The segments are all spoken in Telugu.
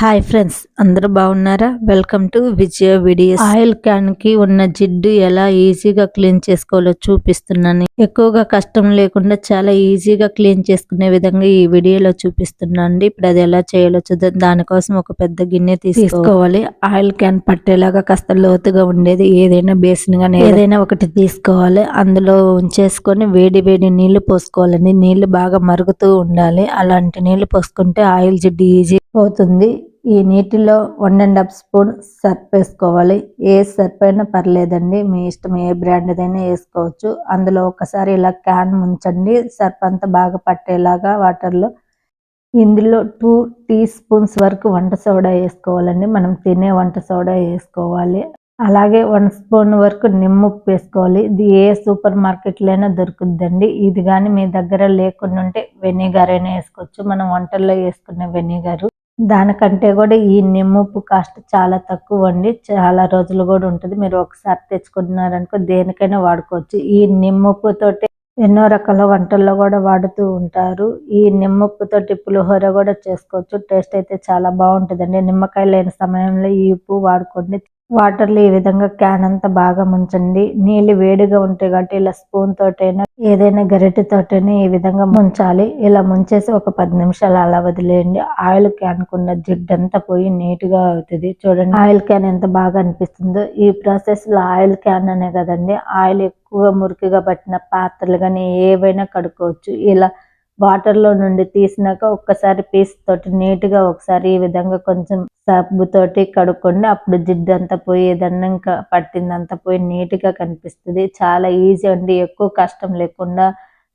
హాయ్ ఫ్రెండ్స్ అందరూ బాగున్నారా? Welcome to Vijaya videos. Oil క్యాన్కి ఉన్న జిడ్డు ఎలా ఈజీగా క్లీన్ చేసుకోవాలో చూపిస్తున్నాను. ఎక్కువగా కష్టం లేకుండా చాలా ఈజీగా క్లీన్ చేసుకునే విధంగా ఈ వీడియోలో చూపిస్తున్నాను. ఇప్పుడు అది ఎలా చేయాలో చూద్దాం. దానికోసం ఒక పెద్ద గిన్నె తీసుకోవాలి. ఆయిల్ క్యాన్ పట్టేలాగా కాస్త లోతుగా ఉండేది. ఏదైనా బేసిన్ గానీ ఏదైనా ఒకటి తీసుకోవాలి. అందులో ఉంచేసుకొని వేడి వేడి నీళ్ళు పోసుకోవాలండి. నీళ్ళు బాగా మరుగుతూ ఉండాలి. అలాంటి నీళ్ళు పోసుకుంటే ఆయిల్ జిడ్డు ఈజీ పోతుంది. ఈ నీటిలో one and half spoon Surf వేసుకోవాలి. ఏ సర్ఫ్ అయినా పర్లేదండి. మీ ఇష్టం ఏ బ్రాండ్ వేసుకోవచ్చు. అందులో ఒకసారి ఇలా క్యాన్ ముంచండి. సర్ఫ్ అంతా బాగా పట్టేలాగా వాటర్లో. ఇందులో టూ టీ స్పూన్స్ వరకు వంట సోడా వేసుకోవాలండి. మనం తినే వంట సోడా వేసుకోవాలి. అలాగే వన్ స్పూన్ వరకు నిమ్మప్పు వేసుకోవాలి. ఇది ఏ సూపర్ మార్కెట్లైనా దొరుకుద్దండి. ఇది కానీ మీ దగ్గర లేకుండా ఉంటే వెనిగర్ అయినా వేసుకోవచ్చు. మనం వంటల్లో వేసుకునే వెనిగర్. దానికంటే కూడా ఈ నిమ్మప్పు కాస్ట్ చాలా తక్కువ అండి చాలా రోజులు కూడా ఉంటుంది. మీరు ఒకసారి తెచ్చుకుంటున్నారనుకో దేనికైనా వాడుకోవచ్చు. ఈ నిమ్మప్పుతోటి ఎన్నో రకాల వంటల్లో కూడా వాడుతూ ఉంటారు. ఈ నిమ్మప్పు తోటి పులిహోర కూడా చేసుకోవచ్చు. టేస్ట్ అయితే చాలా బాగుంటుందండి. నిమ్మకాయ లేని సమయంలో ఈ ఉప్పు వాడుకోండి. వాటర్లో ఈ విధంగా క్యాన్ అంతా బాగా ముంచండి. నీళ్ళు వేడిగా ఉంటాయి కాబట్టి ఇలా స్పూన్ తోటైనా ఏదైనా గరిటెతోటైనా ఈ విధంగా ముంచాలి. ఇలా ముంచేసి ఒక పది నిమిషాలు అలా వదిలేయండి. ఆయిల్ క్యాన్ కున్న జిడ్డంతా పోయి నీట్గా అవుతుంది. చూడండి ఆయిల్ క్యాన్ ఎంత బాగా అనిపిస్తుందో. ఈ ప్రాసెస్లో ఆయిల్ క్యాన్ అనే కదండి. ఆయిల్ ఎక్కువ మురికిగా పట్టిన పాత్రలు కానీ ఏవైనా కడుక్కోవచ్చు. ఇలా వాటర్లో నుండి తీసినాక ఒక్కసారి పీస్ తోటి నీట్గా ఒకసారి ఈ విధంగా కొంచెం సబ్బుతోటి కడుక్కోండి అప్పుడు జిడ్డు అంతా పోయి ఏదన్నా ఇంకా పట్టిందంతా పోయి నీట్గా కనిపిస్తుంది. చాలా ఈజీ అండి. ఎక్కువ కష్టం లేకుండా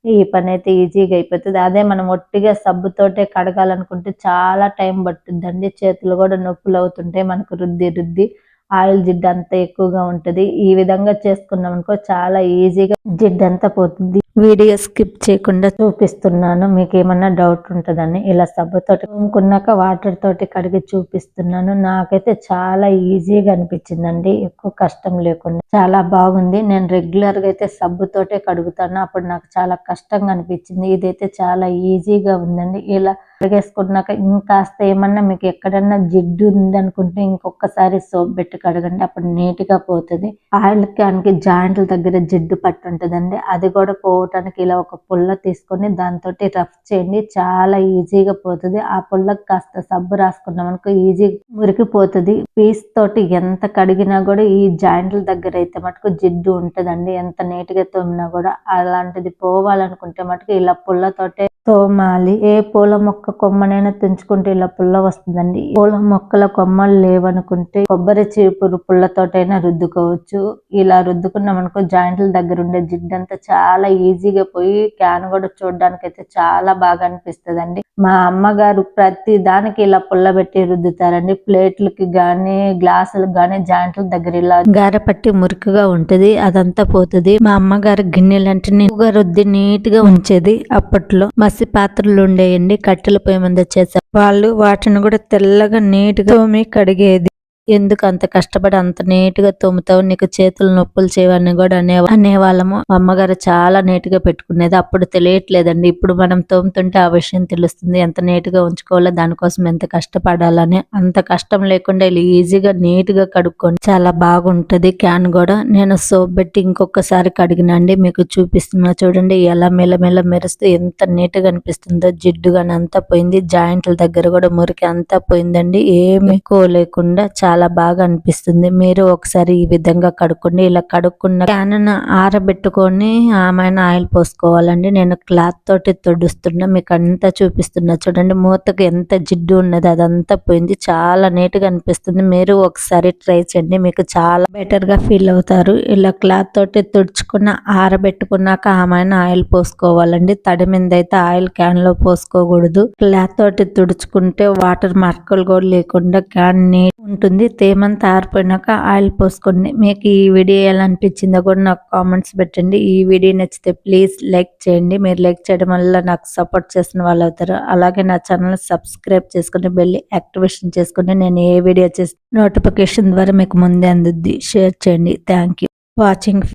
ఈ పని అయితే ఈజీగా అయిపోతుంది. అదే మనం ఒట్టిగా సబ్బుతోటే కడగాలనుకుంటే చాలా టైం పట్టుద్దండి. చేతులు కూడా నొప్పులు అవుతుంటాయి మనకు రుద్ది రుద్ది ఆయిల్ జిడ్డు అంతా ఎక్కువగా ఉంటుంది. ఈ విధంగా చేసుకున్నాం అనుకో చాలా ఈజీగా జిడ్డు అంతా పోతుంది. వీడియో స్కిప్ చేయకుండా చూపిస్తున్నాను. మీకు ఏమన్నా డౌట్ ఉంటుందని ఇలా సబ్బుతోటి కొనుక్కున్నాక వాటర్ తోటి కడిగి చూపిస్తున్నాను. నాకైతే చాలా ఈజీగా అనిపించిందండి. ఎక్కువ కష్టం లేకుండా. చాలా బాగుంది. నేను రెగ్యులర్గా అయితే సబ్బుతోటే కడుగుతాను. అప్పుడు నాకు చాలా కష్టంగా అనిపించింది. ఇదైతే చాలా ఈజీగా ఉందండి. ఇలా కడిగేసుకున్నాక ఇంకాస్త ఏమన్నా మీకు ఎక్కడన్నా జిడ్డు ఉందనుకుంటే ఇంకొకసారి సోప్ పెట్టి కడగండి. అప్పుడు నీట్గా పోతుంది. ఆయిల్ క్యాన్కి జాయింట్ల దగ్గర జిడ్డు పట్టు ఉంటుందండి. అది కూడా పోవటానికి ఇలా ఒక పుల్ల తీసుకొని దాంతో రఫ్ చేయండి. చాలా ఈజీగా పోతుంది. ఆ పుల్లకి కాస్త సబ్బు రాసుకున్నాం అనుకో ఈజీ మురికిపోతుంది. పీస్ తోటి ఎంత కడిగినా కూడా ఈ జాయింట్ల దగ్గర అయితే మటుకు జిడ్డు ఉంటుందండి. ఎంత నీట్గా తోమినా కూడా అలాంటిది పోవాలనుకుంటే మటుకు ఇలా పుల్లతోటే తోమాలి. ఏ పూల మొక్క కొమ్మనైనా తెంచుకుంటే ఇలా పుల్ల వస్తుందండి. పూల మొక్కల కొమ్మలు లేవనుకుంటే కొబ్బరి చీపురు పుల్లతోటైనా రుద్దుకోవచ్చు. ఇలా రుద్దుకున్నాం అనుకో జాయింట్ల దగ్గర ఉండే జిడ్డంతా చాలా ఈజీగా పోయి క్యాన్ కూడా చూడడానికి అయితే చాలా బాగా అనిపిస్తుంది మా అమ్మగారు ప్రతి దానికి ఇలా పుల్ల పెట్టి రుద్దుతారండి. ప్లేట్లకి గాని గ్లాసులకు గానీ జాయింట్ల దగ్గర ఇలా గారపట్టి మురికిగా ఉంటది. అదంతా పోతుంది. మా అమ్మగారు గిన్నెలంటే రుద్ది నీట్గా ఉంచేది అప్పట్లో. మా మసి పాత్రలు ఉండేయండి కట్టెల పొయ్యి మీద చేసే వాళ్ళు వాటిని కూడా తెల్లగా నీట్గా తోమి కడిగేది. ఎందుకు అంత కష్టపడి అంత నీట్గా తోముతావు నీకు చేతులు నొప్పులు చేయవని కూడా అనే అనేవాళ్ళము. అమ్మగారు చాలా నీట్గా పెట్టుకునేది. అప్పుడు తెలియట్లేదండి. ఇప్పుడు మనం తోముతుంటే ఆ విషయం తెలుస్తుంది. ఎంత నీట్గా ఉంచుకోవాలో దానికోసం ఎంత కష్టపడాలని. అంత కష్టం లేకుండా ఇలా ఈజీగా నీట్గా కడుక్కొని చాలా బాగుంటది క్యాన్ కూడా. నేను సోప్ పెట్టి ఇంకొకసారి కడిగినండి మీకు చూపిస్తున్నా. చూడండి ఎలా మెల్లమెల్ల మెరుస్తూ ఎంత నీట్గా అనిపిస్తుందో. జిడ్డు అంతా పోయింది. జాయింట్ల దగ్గర కూడా మురికి అంతా పోయిందండి. ఏమి లేకుండా చాలా చాలా బాగా అనిపిస్తుంది. మీరు ఒకసారి ఈ విధంగా కడుక్కోండి. ఇలా కడుక్కున్న క్యాన్ ఆరబెట్టుకొని ఆమెను ఆయిల్ పోసుకోవాలండి. నేను క్లాత్ తోటి తొడుస్తున్నా మీకు అంతా చూపిస్తున్నా. చూడండి మూతకు ఎంత జిడ్డు ఉన్నది అదంతా పోయింది. చాలా నీట్గా అనిపిస్తుంది. మీరు ఒకసారి ట్రై చేయండి. మీకు చాలా బెటర్గా ఫీల్ అవుతారు. ఇలా క్లాత్ తోటి తుడుచుకున్న ఆరబెట్టుకున్నాక ఆమెను ఆయిల్ పోసుకోవాలండి. తడి మీద అయితే ఆయిల్ క్యాన్లో పోసుకోకూడదు. క్లాత్ తోటి తుడుచుకుంటే వాటర్ మార్కులు కూడా లేకుండా క్యాన్ నీట్ ఉంటుంది. అయిపోయింది తేమంతా ఆరిపోయినాక ఆయిల్ పోసుకోండి మీకు ఈ వీడియో ఎలా అనిపించిందో కూడా నాకు కామెంట్స్ పెట్టండి. ఈ వీడియో నచ్చితే ప్లీజ్ లైక్ చేయండి. మీరు లైక్ చేయడం వల్ల నాకు సపోర్ట్ చేసిన వాళ్ళు అవుతారు. అలాగే నా ఛానల్ సబ్స్క్రైబ్ చేసుకుని బెల్లి యాక్టివేషన్ చేసుకుని నేను ఏ వీడియో చేసి నోటిఫికేషన్ ద్వారా మీకు ముందే అందుద్ది. షేర్ చేయండి. Thank you watching.